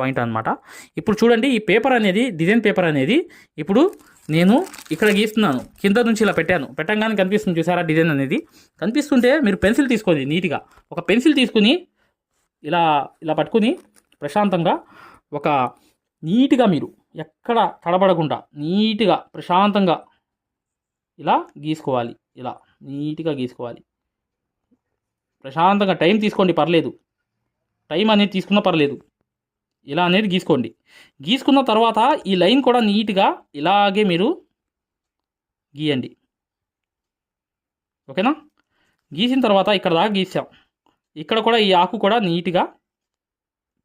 Point అనమాట ఇప్పుడు చూడండి ఈ పేపర్ అనేది డిజైన్ పేపర్ అనేది ఇప్పుడు నేను ఇక్కడ గీస్తున్నాను. కింద నుంచి ఇలా పెట్టాను. పెట్టంగానే కనిపిస్తుంది చూసారా డిజైన్ అనేది? కనిపిస్తుంటే మీరు పెన్సిల్ తీసుకోండి నీట్గా. ఒక పెన్సిల్ తీసుకుని ఇలా ఇలా పట్టుకుని ప్రశాంతంగా ఒక నీట్గా మీరు ఎక్కడ తడబడకుండా నీట్గా ప్రశాంతంగా ఇలా గీసుకోవాలి. ఇలా నీట్గా గీసుకోవాలి. ప్రశాంతంగా టైం తీసుకోండి పర్లేదు. టైం అనేది తీసుకున్నా పర్లేదు. ఇలా అనేది గీసుకోండి. గీసుకున్న తర్వాత ఈ లైన్ కూడా నీట్గా ఇలాగే మీరు గీయండి. ఓకేనా? గీసిన తర్వాత ఇక్కడ దాకా గీసాం. ఇక్కడ కూడా ఈ ఆకు కూడా నీట్గా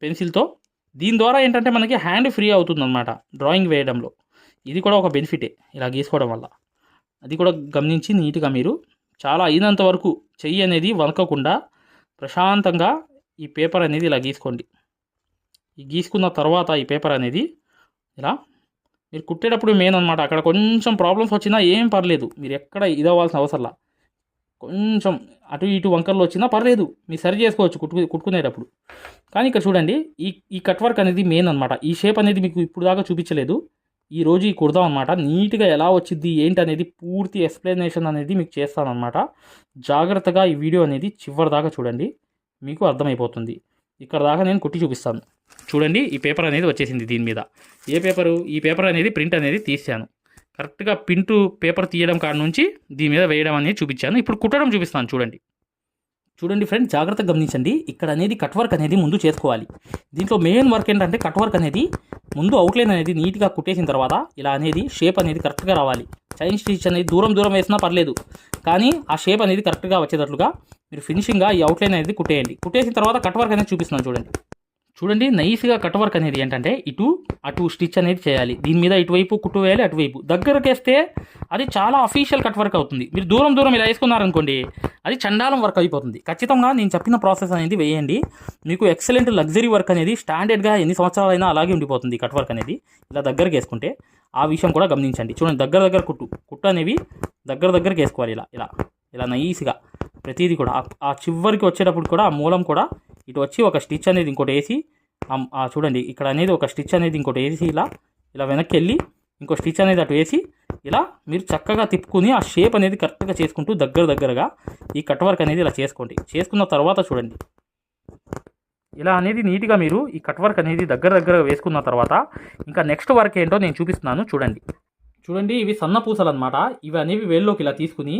పెన్సిల్తో. దీని ద్వారా ఏంటంటే మనకి హ్యాండ్ ఫ్రీ అవుతుందన్నమాట డ్రాయింగ్ వేయడంలో. ఇది కూడా ఒక బెనిఫిటే ఇలా గీసుకోవడం వల్ల. అది కూడా గమనించి నీట్గా మీరు చాలా అయినంత వరకు చెయ్యి అనేది వనకకుండా ప్రశాంతంగా ఈ పేపర్ అనేది ఇలా గీసుకోండి. ఈ గీసుకున్న తర్వాత ఈ పేపర్ అనేది ఇలా మీరు కుట్టేటప్పుడు మెయిన్ అనమాట అక్కడ కొంచెం ప్రాబ్లమ్స్ వచ్చినా ఏం పర్లేదు. మీరు ఎక్కడ ఇదవ్వాల్సిన అవసరంలా కొంచెం అటు ఇటు వంకర్లు వచ్చినా పర్లేదు. మీరు సరి చేసుకోవచ్చు కుట్టు కుట్టుకునేటప్పుడు. కానీ ఇక్కడ చూడండి ఈ ఈ కట్ వర్క్ అనేది మెయిన్ అనమాట ఈ షేప్ అనేది మీకు ఇప్పుడు దాకా చూపించలేదు. ఈ రోజు ఈ కుడదాం అనమాట నీట్గా ఎలా వచ్చింది ఏంటి అనేది పూర్తి ఎక్స్ప్లెనేషన్ అనేది మీకు చేస్తానమాట జాగ్రత్తగా ఈ వీడియో అనేది చివరి దాకా చూడండి. మీకు అర్థమైపోతుంది. ఇక్కడ దాకా నేను కుట్టి చూపిస్తాను. చూడండి ఈ పేపర్ అనేది వచ్చేసింది దీని మీద. ఏ పేపరు ఈ పేపర్ అనేది ప్రింట్ అనేది తీసాను కరెక్ట్గా ప్రింట్ పేపర్ తీయడం కాడ నుంచి దీని మీద వేయడం అనేది చూపించాను. ఇప్పుడు కుట్టడం చూపిస్తాను చూడండి. చూడండి ఫ్రెండ్ జాగ్రత్తగా గమనించండి. ఇక్కడ అనేది కట్ వర్క్ అనేది ముందు చేసుకోవాలి. దీంట్లో మెయిన్ వర్క్ ఏంటంటే కట్ వర్క్ అనేది ముందు అవుట్లైన్ అనేది నీట్గా కుట్టేసిన తర్వాత ఇలా అనేది షేప్ అనేది కరెక్ట్గా రావాలి. చైన్ స్టిచ్ అనేది దూరం దూరం వేసినా పర్లేదు. కానీ ఆ షేప్ అనేది కరెక్ట్గా వచ్చేటట్లుగా మీరు ఫినిషింగ్గా ఈ అవుట్లైన్ అనేది కుట్టేయండి. కుట్టేసిన తర్వాత కట్ వర్క్ అనేది చూపిస్తున్నాను చూడండి. చూడండి నైస్గా కట్ వర్క్ అనేది ఏంటంటే ఇటు అటు స్టిచ్ అనేది చేయాలి. దీని మీద ఇటువైపు కుట్టు వేయాలి అటువైపు. దగ్గరకు వేస్తే అది చాలా అఫీషియల్ కట్ వర్క్ అవుతుంది. మీరు దూరం దూరం ఇలా వేసుకున్నారనుకోండి అది చండాలం వర్క్ అయిపోతుంది. ఖచ్చితంగా నేను చెప్పిన ప్రాసెస్ అనేది వేయండి. మీకు ఎక్సలెంట్ లగ్జరీ వర్క్ అనేది స్టాండర్డ్గా ఎన్ని సంవత్సరాలైనా అలాగే ఉండిపోతుంది కట్ వర్క్ అనేది. ఇలా దగ్గరకు వేసుకుంటే ఆ విషయం కూడా గమనించండి. చూడండి దగ్గర దగ్గర కుట్టు. కుట్టు అనేవి దగ్గర దగ్గరకు వేసుకోవాలి ఇలా ఇలా. ఇలా నైస్గా ప్రతిదీ కూడా ఆ- చివరికి వచ్చేటప్పుడు కూడా ఆ మూలం కూడా ఇటు వచ్చి ఒక స్టిచ్ అనేది ఇంకోటి వేసి చూడండి ఇక్కడ అనేది ఒక స్టిచ్ అనేది ఇంకోటి వేసి ఇలా ఇలా వెనక్కి వెళ్ళి ఇంకో స్టిచ్ అనేది అటు వేసి ఇలా మీరు చక్కగా తిప్పుకుని ఆ షేప్ అనేది కరెక్ట్గా చేసుకుంటూ దగ్గర దగ్గరగా ఈ కట్ వర్క్ అనేది ఇలా చేసుకోండి. చేసుకున్న తర్వాత చూడండి. ఇలా అనేది నీట్గా మీరు ఈ కట్ వర్క్ అనేది దగ్గర దగ్గరగా వేసుకున్న తర్వాత ఇంకా నెక్స్ట్ వర్క్ ఏంటో నేను చూపిస్తున్నాను. చూడండి. చూడండి ఇవి సన్న పూసలు అనమాట ఇవి అనేవి వేల్లోకి ఇలా తీసుకుని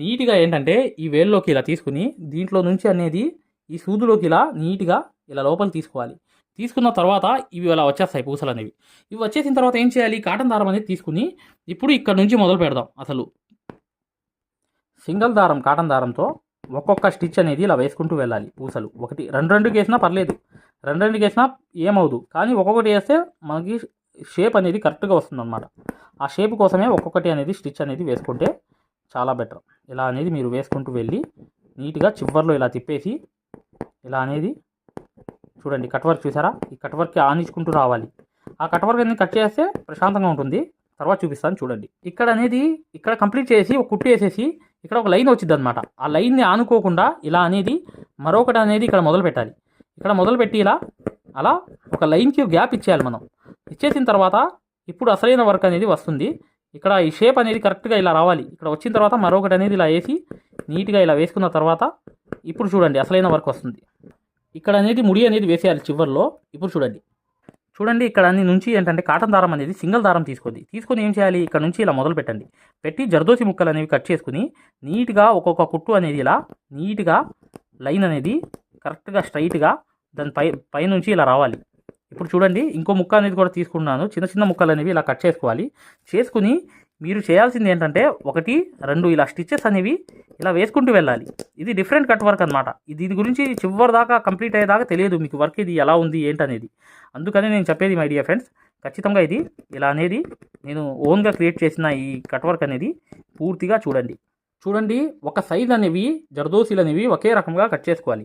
నీట్గా ఏంటంటే ఈ వేల్లోకి ఇలా తీసుకుని దీంట్లో నుంచి అనేది ఈ సూదులోకి ఇలా నీట్గా ఇలా లోపలికి తీసుకోవాలి. తీసుకున్న తర్వాత ఇవి అలా వచ్చేస్తాయి పూసలు అనేవి. ఇవి వచ్చేసిన తర్వాత ఏం చేయాలి? కాటన్ దారం అనేది తీసుకుని ఇప్పుడు ఇక్కడ నుంచి మొదలు పెడదాం అసలు. సింగిల్ దారం కాటన్ దారంతో ఒక్కొక్క స్టిచ్ అనేది ఇలా వేసుకుంటూ వెళ్ళాలి పూసలు. ఒకటి రెండు రెండుకి వేసినా పర్లేదు. రెండు రెండు వేసినా ఏమవుదు కానీ ఒక్కొక్కటి వేస్తే మనకి షేప్ అనేది కరెక్ట్గా వస్తుందన్నమాట. ఆ షేప్ కోసమే ఒక్కొక్కటి అనేది స్టిచ్ అనేది వేసుకుంటే చాలా బెటర్ ఇలా అనేది మీరు వేసుకుంటూ వెళ్ళి నీట్గా చివర్లో ఇలా తిప్పేసి ఇలా అనేది చూడండి కట్ వర్క్ చూసారా? ఈ కట్ వర్క్కి ఆనించుకుంటూ రావాలి. ఆ కట్ వర్క్ అనేది కట్ చేస్తే ప్రశాంతంగా ఉంటుంది. తర్వాత చూపిస్తాను చూడండి. ఇక్కడ అనేది ఇక్కడ కంప్లీట్ చేసి ఒక కుట్టు వేసేసి ఇక్కడ ఒక లైన్ వచ్చింది అనమాట ఆ లైన్ని ఆనుకోకుండా ఇలా అనేది మరొకటి అనేది ఇక్కడ మొదలు పెట్టాలి. ఇక్కడ మొదలుపెట్టి ఇలా అలా ఒక లైన్కి గ్యాప్ ఇచ్చేయాలి మనం. ఇచ్చేసిన తర్వాత ఇప్పుడు అసలైన వర్క్ అనేది వస్తుంది. ఇక్కడ ఈ షేప్ అనేది కరెక్ట్గా ఇలా రావాలి. ఇక్కడ వచ్చిన తర్వాత మరొకటి అనేది ఇలా వేసి నీట్గా ఇలా వేసుకున్న తర్వాత ఇప్పుడు చూడండి అసలైన వర్క్ వస్తుంది. ఇక్కడ అనేది ముడి అనేది వేసేయాలి చివర్లో. ఇప్పుడు చూడండి. చూడండి ఇక్కడ అన్ని నుంచి ఏంటంటే కాటన్ దారం అనేది సింగిల్ దారం తీసుకోండి తీసుకొని ఏం చేయాలి? ఇక్కడ నుంచి ఇలా మొదలు పెట్టండి. పెట్టి జర్దోసి ముక్కలు అనేవి కట్ చేసుకుని నీట్గా ఒక్కొక్క కుట్టు అనేది ఇలా నీట్గా లైన్ అనేది కరెక్ట్గా స్ట్రైట్గా దాని పై పైనుంచి ఇలా రావాలి. ఇప్పుడు చూడండి ఇంకో ముక్క అనేది కూడా తీసుకున్నాను. చిన్న చిన్న ముక్కలు అనేవి ఇలా కట్ చేసుకోవాలి. చేసుకుని మీరు చేయాల్సింది ఏంటంటే ఒకటి రెండు ఇలా స్టిచ్చెస్ అనేవి ఇలా వేసుకుంటూ వెళ్ళాలి. ఇది డిఫరెంట్ కట్ వర్క్ అనమాట దీని గురించి చివరి దాకా కంప్లీట్ అయ్యేదాకా తెలియదు మీకు వర్క్ ఇది ఎలా ఉంది ఏంటనేది అందుకని నేను చెప్పేది మై డియర్ ఫ్రెండ్స్ ఖచ్చితంగా ఇది ఇలా అనేది నేను ఓన్గా క్రియేట్ చేసిన ఈ కట్ వర్క్ అనేది పూర్తిగా చూడండి. చూడండి ఒక సైజ్ అనేవి జర్దోసీలు అనేవి ఒకే రకంగా కట్ చేసుకోవాలి.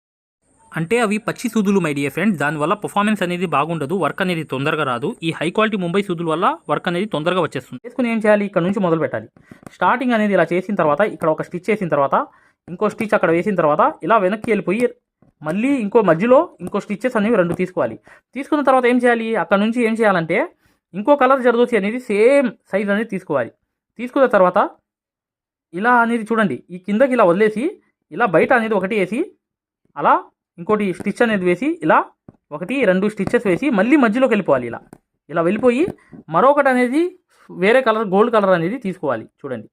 అంటే అవి పచ్చి సూదులు మై డియర్ ఫ్రెండ్స్ దానివల్ల పర్ఫార్మెన్స్ అనేది బాగుండదు వర్క్ అనేది తొందరగా రాదు. ఈ హై క్వాలిటీ ముంబై సూదుల వల్ల వర్క్ అనేది తొందరగా వచ్చేస్తుంది. చేసుకుని ఏం చేయాలి? ఇక్కడ నుంచి మొదలు పెట్టాలి. స్టార్టింగ్ అనేది ఇలా చేసిన తర్వాత ఇక్కడ ఒక స్టిచ్ చేసిన తర్వాత ఇంకో స్టిచ్ అక్కడ వేసిన తర్వాత ఇలా వెనక్కి వెళ్ళిపోయి మళ్ళీ ఇంకో మధ్యలో ఇంకో స్టిచ్చెస్ అనేవి రెండు తీసుకోవాలి. తీసుకున్న తర్వాత ఏం చేయాలి? అక్కడ నుంచి ఏం చేయాలంటే ఇంకో కలర్ జరదోసి అనేది సేమ్ సైజ్ అనేది తీసుకోవాలి. తీసుకున్న తర్వాత ఇలా అనేది చూడండి. ఈ కిందకి ఇలా వదిలేసి ఇలా బయట అనేది ఒకటి వేసి అలా ఇంకోటి స్టిచ్ అనేది వేసి ఇలా ఒకటి రెండు స్టిచ్చెస్ వేసి మళ్ళీ మధ్యలోకి వెళ్ళిపోవాలి ఇలా. ఇలా వెళ్ళిపోయి మరొకటి అనేది వేరే కలర్ గోల్డ్ కలర్ అనేది తీసుకోవాలి. చూడండి.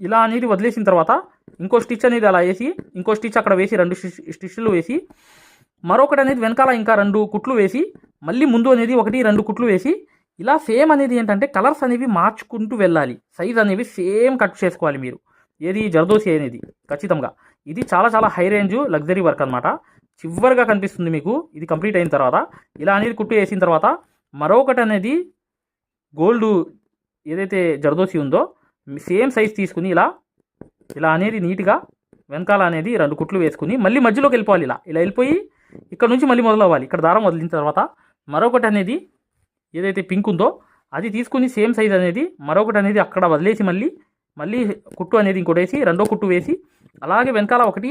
ఇలా అనేది వదిలేసిన తర్వాత ఇంకో స్టిచ్ అనేది అలా వేసి ఇంకో స్టిచ్ అక్కడ వేసి రెండు స్టిచ్లు వేసి మరొకటి అనేది వెనకాల ఇంకా రెండు కుట్లు వేసి మళ్ళీ ముందు అనేది ఒకటి రెండు కుట్లు వేసి ఇలా సేమ్ అనేది ఏంటంటే కలర్స్ అనేవి మార్చుకుంటూ వెళ్ళాలి. సైజ్ అనేవి సేమ్ కట్ చేసుకోవాలి మీరు. ఏది జరదోసి అనేది ఖచ్చితంగా. ఇది చాలా చాలా హై రేంజ్ లగ్జరీ వర్క్ అనమాట చివరిగా కనిపిస్తుంది మీకు ఇది కంప్లీట్ అయిన తర్వాత. ఇలా అనేది కుట్టు వేసిన తర్వాత మరొకటి అనేది గోల్డ్ ఏదైతే జరదోసి ఉందో సేమ్ సైజ్ తీసుకుని ఇలా ఇలా అనేది నీట్గా వెనకాల అనేది రెండు కుట్లు వేసుకుని మళ్ళీ మధ్యలోకి వెళ్ళిపోవాలి ఇలా. ఇలా వెళ్ళిపోయి ఇక్కడ నుంచి మళ్ళీ మొదలవ్వాలి. ఇక్కడ దారం వదిలిన తర్వాత మరొకటి అనేది ఏదైతే పింక్ ఉందో అది తీసుకుని సేమ్ సైజ్ అనేది మరొకటి అనేది అక్కడ వదిలేసి మళ్ళీ మళ్ళీ కుట్టు అనేది ఇంకోటి వేసి రెండో కుట్టు వేసి అలాగే వెనకాల ఒకటి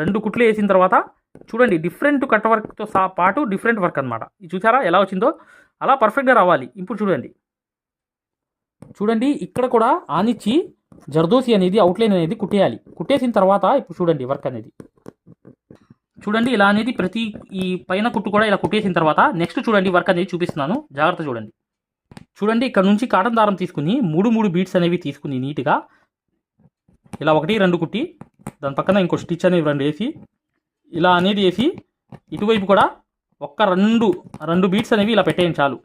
రెండు కుట్లు వేసిన తర్వాత చూడండి డిఫరెంట్ కట్ వర్క్తో సా పాటు డిఫరెంట్ వర్క్ అనమాట ఇది చూసారా? ఎలా వచ్చిందో? అలా పర్ఫెక్ట్గా రావాలి. ఇప్పుడు చూడండి. చూడండి ఇక్కడ కూడా ఆనిచ్చి జర్దోసి అనేది అవుట్లైన్ అనేది కుట్టేయాలి. కుట్టేసిన తర్వాత ఇప్పుడు చూడండి వర్క్ అనేది. చూడండి ఇలా అనేది ప్రతి ఈ పైన కుట్టు కూడా ఇలా కుట్టేసిన తర్వాత నెక్స్ట్ చూడండి వర్క్ అనేది చూపిస్తున్నాను. జాగ్రత్త చూడండి. చూడండి ఇక్కడ నుంచి కాటన్ దారం తీసుకుని మూడు మూడు బీట్స్ అనేవి తీసుకుని నీట్గా ఇలా ఒకటి రెండు కుట్టి దాని పక్కన ఇంకో స్టిచ్ అనేది రెండు వేసి. ఇలా అనేది వేసి ఇటువైపు కూడా ఒక్క రెండు రెండు బీట్స్ అనేవి ఇలా పెట్టేయండి చాలు.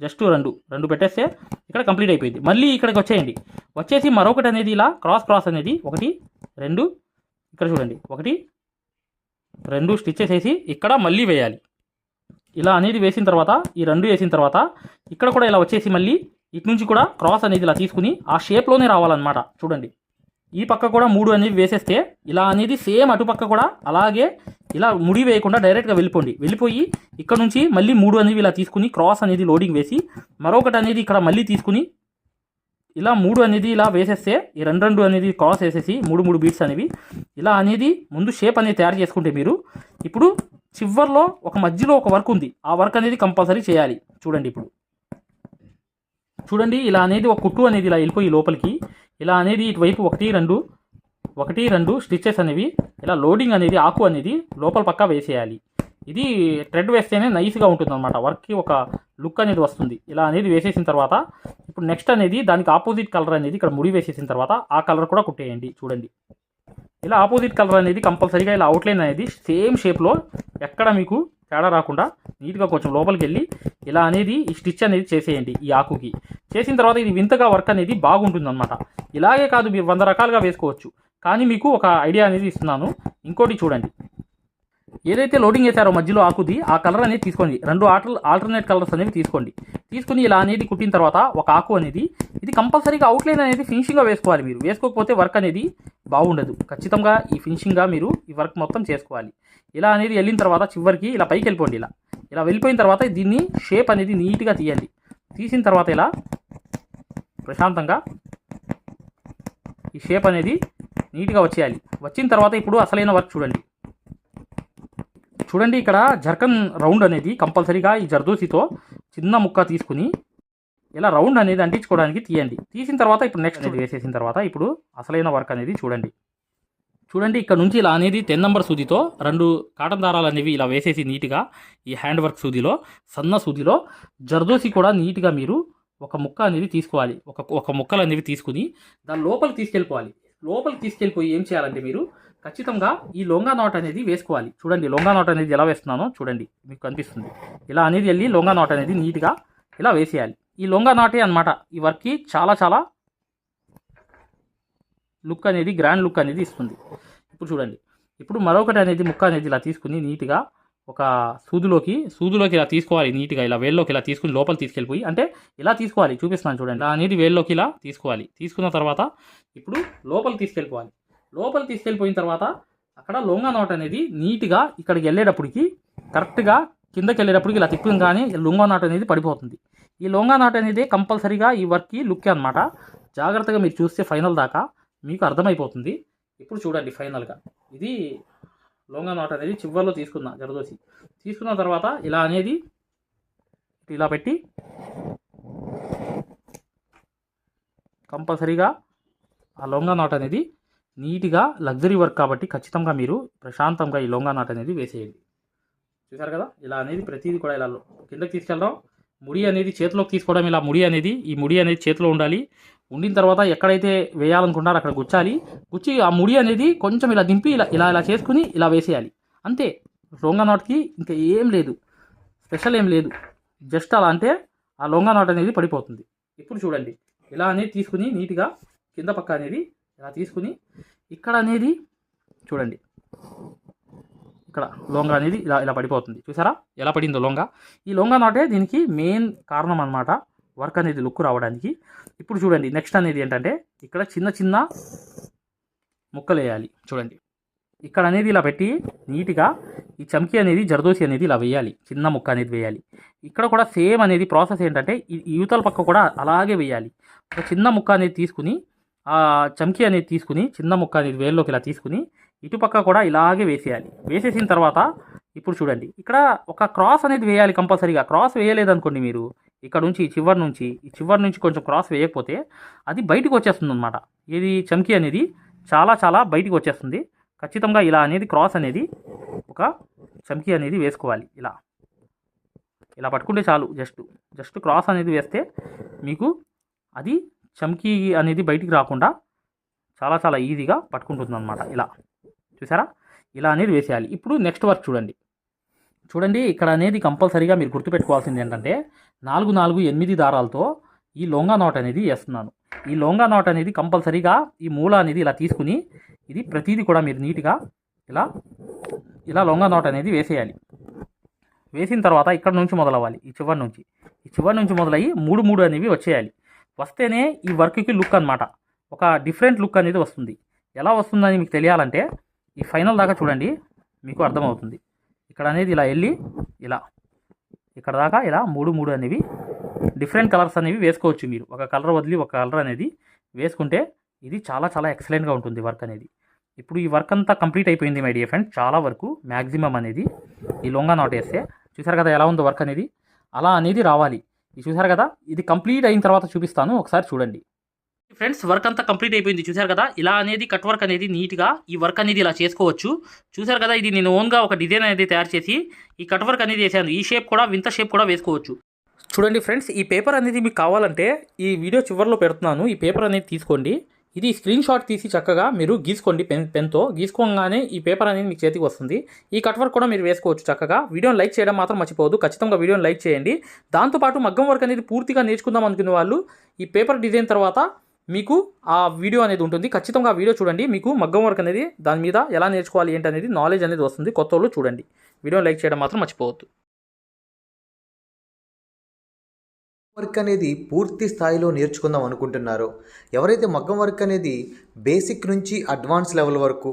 జస్ట్ రెండు రెండు పెట్టేస్తే ఇక్కడ కంప్లీట్ అయిపోయింది. మళ్ళీ ఇక్కడికి వచ్చేయండి. వచ్చేసి మరొకటి అనేది ఇలా క్రాస్ క్రాస్ అనేది ఒకటి రెండు ఇక్కడ చూడండి. ఒకటి రెండు స్టిచ్చెస్ వేసి ఇక్కడ మళ్ళీ వేయాలి. ఇలా అనేది వేసిన తర్వాత ఈ రెండు వేసిన తర్వాత ఇక్కడ కూడా ఇలా వచ్చేసి మళ్ళీ ఇటు నుంచి కూడా క్రాస్ అనేది ఇలా తీసుకుని ఆ షేప్లోనే రావాలన్నమాట. చూడండి. ఈ పక్క కూడా మూడు అనేది వేసేస్తే ఇలా అనేది సేమ్ అటుపక్క కూడా అలాగే ఇలా ముడి వేయకుండా డైరెక్ట్గా వెళ్ళిపోండి. వెళ్ళిపోయి ఇక్కడ నుంచి మళ్ళీ మూడు అనేవి ఇలా తీసుకుని క్రాస్ అనేది లోడింగ్ వేసి మరొకటి అనేది ఇక్కడ మళ్ళీ తీసుకుని ఇలా మూడు అనేది ఇలా వేసేస్తే ఈ రెండు రెండు అనేది క్రాస్ వేసేసి మూడు మూడు బీట్స్ అనేవి ఇలా అనేది ముందు షేప్ అనేది తయారు చేసుకుంటే మీరు ఇప్పుడు చివర్లో ఒక మధ్యలో ఒక వర్క్ ఉంది. ఆ వర్క్ అనేది కంపల్సరీ చేయాలి. చూడండి ఇప్పుడు. చూడండి ఇలా అనేది ఒక కుట్టు అనేది ఇలా వెళ్ళిపోయి లోపలికి. ఇలా అనేది ఇటువైపు ఒకటి రెండు ఒకటి రెండు స్టిచ్చెస్ అనేవి ఇలా లోడింగ్ అనేది ఆకు అనేది లోపల పక్క వేసేయాలి. ఇది థ్రెడ్ వేస్తేనే నైస్గా ఉంటుంది అనమాట వర్క్కి ఒక లుక్ అనేది వస్తుంది. ఇలా అనేది వేసేసిన తర్వాత ఇప్పుడు నెక్స్ట్ అనేది దానికి ఆపోజిట్ కలర్ అనేది ఇక్కడ ముడి వేసేసిన తర్వాత ఆ కలర్ కూడా కుట్టేయండి. చూడండి. ఇలా ఆపోజిట్ కలర్ అనేది కంపల్సరీగా ఇలా అవుట్లైన్ అనేది సేమ్ షేప్లో ఎక్కడ మీకు తేడా రాకుండా నీట్గా కొంచెం లోపలికి వెళ్ళి ఇలా అనేది ఈ స్టిచ్ అనేది చేసేయండి ఈ ఆకుకి. చేసిన తర్వాత ఇది వింతగా వర్క్ అనేది బాగుంటుంది అనమాట ఇలాగే కాదు మీరు వంద రకాలుగా వేసుకోవచ్చు. కానీ మీకు ఒక ఐడియా అనేది ఇస్తున్నాను. ఇంకోటి చూడండి. ఏదైతే లోడింగ్ చేశారో మధ్యలో ఆకుది ఆ కలర్ అనేది తీసుకోండి. రెండు ఆటల్ ఆల్టర్నేట్ కలర్స్ అనేవి తీసుకోండి. తీసుకుని ఇలా అనేది కుట్టిన తర్వాత ఒక ఆకు అనేది ఇది కంపల్సరీగా అవుట్లైన్ అనేది ఫినిషింగ్గా వేసుకోవాలి మీరు. వేసుకోకపోతే వర్క్ అనేది బాగుండదు. ఖచ్చితంగా ఈ ఫినిషింగ్గా మీరు ఈ వర్క్ మొత్తం చేసుకోవాలి. ఇలా అనేది వెళ్ళిన తర్వాత చివరికి ఇలా పైకి వెళ్ళిపోండి ఇలా. ఇలా వెళ్ళిపోయిన తర్వాత దీన్ని షేప్ అనేది నీట్గా తీయండి. తీసిన తర్వాత ఇలా ప్రశాంతంగా ఈ షేప్ అనేది నీట్గా వచ్చేయాలి. వచ్చిన తర్వాత ఇప్పుడు అసలైన వర్క్ చూడండి. చూడండి ఇక్కడ జర్కన్ రౌండ్ అనేది కంపల్సరీగా ఈ జర్దోసితో చిన్న ముక్క తీసుకుని ఇలా రౌండ్ అనేది అంటించుకోవడానికి తీయండి. తీసిన తర్వాత ఇప్పుడు నెక్స్ట్ అనేది వేసేసిన తర్వాత ఇప్పుడు అసలైన వర్క్ అనేది చూడండి. చూడండి ఇక్కడ నుంచి ఇలా అనేది టెన్ నెంబర్ సూదితో రెండు కాటన్ దారాలు అనేవి ఇలా వేసేసి నీట్గా ఈ హ్యాండ్ వర్క్ సూదిలో సన్న సూదిలో జర్దోసి కూడా నీట్గా మీరు ఒక ముక్క అనేది తీసుకోవాలి. ఒక ఒక ముక్కలు అనేవి తీసుకుని దాని లోపలికి తీసుకెళ్ళిపోవాలి. లోపలికి తీసుకెళ్ళిపోయి ఏం చేయాలంటే మీరు ఖచ్చితంగా ఈ లొంగా నాట్ అనేది వేసుకోవాలి. చూడండి లొంగా నాట్ అనేది ఎలా వేస్తున్నానో చూడండి. మీకు కనిపిస్తుంది. ఇలా అనేది వెళ్ళి లొంగా నాట్ అనేది నీట్గా ఇలా వేసేయాలి. ఈ లొంగ నాటే అనమాట ఈ వర్క్కి చాలా చాలా లుక్ అనేది గ్రాండ్ లుక్ అనేది ఇస్తుంది. ఇప్పుడు చూడండి. ఇప్పుడు మరొకటి అనేది ముక్క అనేది ఇలా తీసుకుని నీట్గా ఒక సూదులోకి సూదులోకి ఇలా తీసుకోవాలి నీట్గా ఇలా వేల్లోకి ఇలా తీసుకుని లోపల తీసుకెళ్ళిపోయి అంటే ఇలా తీసుకోవాలి? చూపిస్తున్నాను చూడండి. ఇలా అనేది వేల్లోకి ఇలా తీసుకోవాలి. తీసుకున్న తర్వాత ఇప్పుడు లోపల తీసుకెళ్ళిపోవాలి. లోపల తీసుకెళ్ళిపోయిన తర్వాత అక్కడ లొంగ నోట్ అనేది నీట్గా ఇక్కడికి వెళ్ళేటప్పటికి కరెక్ట్గా కిందకి వెళ్ళేటప్పటికి ఇలా తిప్పింది కానీ లొంగ నాట్ అనేది పడిపోతుంది. ఈ లొంగా నాట్ అనేది కంపల్సరీగా ఈ వర్క్కి లుక్ అనమాట జాగ్రత్తగా మీరు చూస్తే ఫైనల్ దాకా మీకు అర్థమైపోతుంది. ఇప్పుడు చూడండి ఫైనల్గా ఇది లొంగా నాట్ అనేది చివర్లో తీసుకున్నా జరదోసి తీసుకున్న తర్వాత ఇలా అనేది ఇలా పెట్టి కంపల్సరీగా ఆ లొంగా నాట్ అనేది నీట్గా లగ్జరీ వర్క్ కాబట్టి ఖచ్చితంగా మీరు ప్రశాంతంగా ఈ లొంగా నాట్ అనేది వేసేయండి. చూసారు కదా? ఇలా అనేది ప్రతిదీ కూడా ఇలా కిందకి తీసుకెళ్ళడం ముడి అనేది చేతిలోకి తీసుకోవడం ఇలా ముడి అనేది ఈ ముడి అనేది చేతిలో ఉండాలి. ఉండిన తర్వాత ఎక్కడైతే వేయాలనుకుంటారో అక్కడ గుచ్చాలి. గుచ్చి ఆ ముడి అనేది కొంచెం ఇలా దింపి ఇలా ఇలా ఇలా చేసుకుని ఇలా వేసేయాలి. అంతే. లొంగ నాట్కి ఇంకా ఏం లేదు. స్పెషల్ ఏం లేదు. జస్ట్ అలా అంటే ఆ లొంగ నాట్ అనేది పడిపోతుంది. ఇప్పుడు చూడండి. ఇలా అనేది తీసుకుని నీట్గా కింద పక్క అనేది ఇలా తీసుకుని ఇక్కడ అనేది చూడండి. ఇక్కడ లొంగ అనేది ఇలా ఇలా పడిపోతుంది. చూసారా? ఎలా పడిందో లొంగ? ఈ లొంగ నాటే దీనికి మెయిన్ కారణం అన్నమాట. వర్క్ అనేది లుక్ రావడానికి. ఇప్పుడు చూడండి నెక్స్ట్ అనేది ఏంటంటే ఇక్కడ చిన్న చిన్న ముక్కలు వేయాలి. చూడండి. ఇక్కడ అనేది ఇలా పెట్టి నీట్గా ఈ చమ్కీ అనేది జరదోసి అనేది ఇలా వేయాలి. చిన్న ముక్క అనేది వేయాలి. ఇక్కడ కూడా సేమ్ అనేది ప్రాసెస్ ఏంటంటే ఈ యువతల పక్క కూడా అలాగే వేయాలి. ఒక చిన్న ముక్క అనేది తీసుకుని ఆ చమ్కీ అనేది తీసుకుని చిన్న ముక్క అనేది వేల్లోకి ఇలా తీసుకుని ఇటుపక్క కూడా ఇలాగే వేసేయాలి. వేసేసిన తర్వాత ఇప్పుడు చూడండి ఇక్కడ ఒక క్రాస్ అనేది వేయాలి కంపల్సరీగా. క్రాస్ వేయలేదనుకోండి మీరు ఇక్కడ నుంచి ఈ చివరి నుంచి ఈ చివరి నుంచి కొంచెం క్రాస్ వేయకపోతే అది బయటకు వచ్చేస్తుంది అనమాట ఇది చమ్కీ అనేది చాలా చాలా బయటికి వచ్చేస్తుంది. ఖచ్చితంగా ఇలా అనేది క్రాస్ అనేది ఒక చమ్కీ అనేది వేసుకోవాలి. ఇలా. ఇలా పట్టుకుంటే చాలు జస్ట్ జస్ట్ క్రాస్ అనేది వేస్తే మీకు అది చమ్కీ అనేది బయటికి రాకుండా చాలా చాలా ఈజీగా పట్టుకుంటుంది అనమాట ఇలా. చూసారా? ఇలా అనేది వేసేయాలి. ఇప్పుడు నెక్స్ట్ వర్క్ చూడండి. చూడండి ఇక్కడ అనేది కంపల్సరీగా మీరు గుర్తుపెట్టుకోవాల్సింది ఏంటంటే నాలుగు నాలుగు ఎనిమిది దారాలతో ఈ లొంగా నాట్ అనేది వేస్తున్నాను. ఈ లొంగా నాట్ అనేది కంపల్సరీగా ఈ మూల అనేది ఇలా తీసుకుని ఇది ప్రతిదీ కూడా మీరు నీట్గా ఇలా ఇలా లొంగా నాట్ అనేది వేసేయాలి. వేసిన తర్వాత ఇక్కడ నుంచి మొదలవ్వాలి ఈ చివరి నుంచి. ఈ చివరి నుంచి మొదలయ్యి మూడు మూడు అనేవి వచ్చేయాలి. వస్తేనే ఈ వర్క్కి లుక్ అన్నమాట. ఒక డిఫరెంట్ లుక్ అనేది వస్తుంది. ఎలా వస్తుందని మీకు తెలియాలంటే ఈ ఫైనల్ దాకా చూడండి మీకు అర్థమవుతుంది. ఇక్కడ అనేది ఇలా వెళ్ళి ఇలా. ఇక్కడ దాకా ఇలా మూడు మూడు అనేవి డిఫరెంట్ కలర్స్ అనేవి వేసుకోవచ్చు మీరు. ఒక కలర్ వదిలి ఒక కలర్ అనేది వేసుకుంటే ఇది చాలా చాలా ఎక్సలెంట్గా ఉంటుంది వర్క్ అనేది. ఇప్పుడు ఈ వర్క్ అంతా కంప్లీట్ అయిపోయింది మై డియర్ ఫ్రెండ్. చాలా వరకు మ్యాక్సిమం అనేది ఈ లొంగా నాట్ వేస్తే. చూసారు కదా ఎలా ఉందో వర్క్ అనేది? అలా అనేది రావాలి. ఇది చూసారు కదా? ఇది కంప్లీట్ అయిన తర్వాత చూపిస్తాను. ఒకసారి చూడండి. ఫ్రెండ్స్ వర్క్ అంతా కంప్లీట్ అయిపోయింది. చూసారు కదా? ఇలా అనేది కట్ వర్క్ అనేది నీట్గా ఈ వర్క్ అనేది ఇలా చేసుకోవచ్చు. చూసారు కదా? ఇది నేను ఓన్గా ఒక డిజైన్ అనేది తయారు చేసి ఈ కట్ వర్క్ అనేది వేసాను. ఈ షేప్ కూడా వింత షేప్ కూడా వేసుకోవచ్చు. చూడండి ఫ్రెండ్స్ ఈ పేపర్ అనేది మీకు కావాలంటే ఈ వీడియో చివరిలో పెడుతున్నాను. ఈ పేపర్ అనేది తీసుకోండి. ఇది స్క్రీన్ షాట్ తీసి చక్కగా మీరు గీసుకోండి పెన్ పెన్తో. గీసుకోగానే ఈ పేపర్ అనేది మీకు చేతికి వస్తుంది. ఈ కట్ వర్క్ కూడా మీరు వేసుకోవచ్చు చక్కగా. వీడియోని లైక్ చేయడం మాత్రం మర్చిపోవద్దు. ఖచ్చితంగా వీడియోని లైక్ చేయండి. దాంతోపాటు మగ్గం వర్క్ అనేది పూర్తిగా నేర్చుకుందాం అనుకునే వాళ్ళు ఈ పేపర్ డిజైన్ తర్వాత మీకు ఆ వీడియో అనేది ఉంటుంది. ఖచ్చితంగా ఆ వీడియో చూడండి. మీకు మగ్గం వర్క్ అనేది దాని మీద ఎలా నేర్చుకోవాలి ఏంటి అనేది నాలెడ్జ్ అనేది వస్తుంది. కొత్త వాళ్ళు చూడండి. వీడియో లైక్ చేయడం మాత్రం మర్చిపోవద్దు. వర్క్ అనేది పూర్తి స్థాయిలో నేర్చుకుందాం అనుకుంటున్నారో ఎవరైతే మగ్గం వర్క్ అనేది బేసిక్ నుంచి అడ్వాన్స్ లెవెల్ వరకు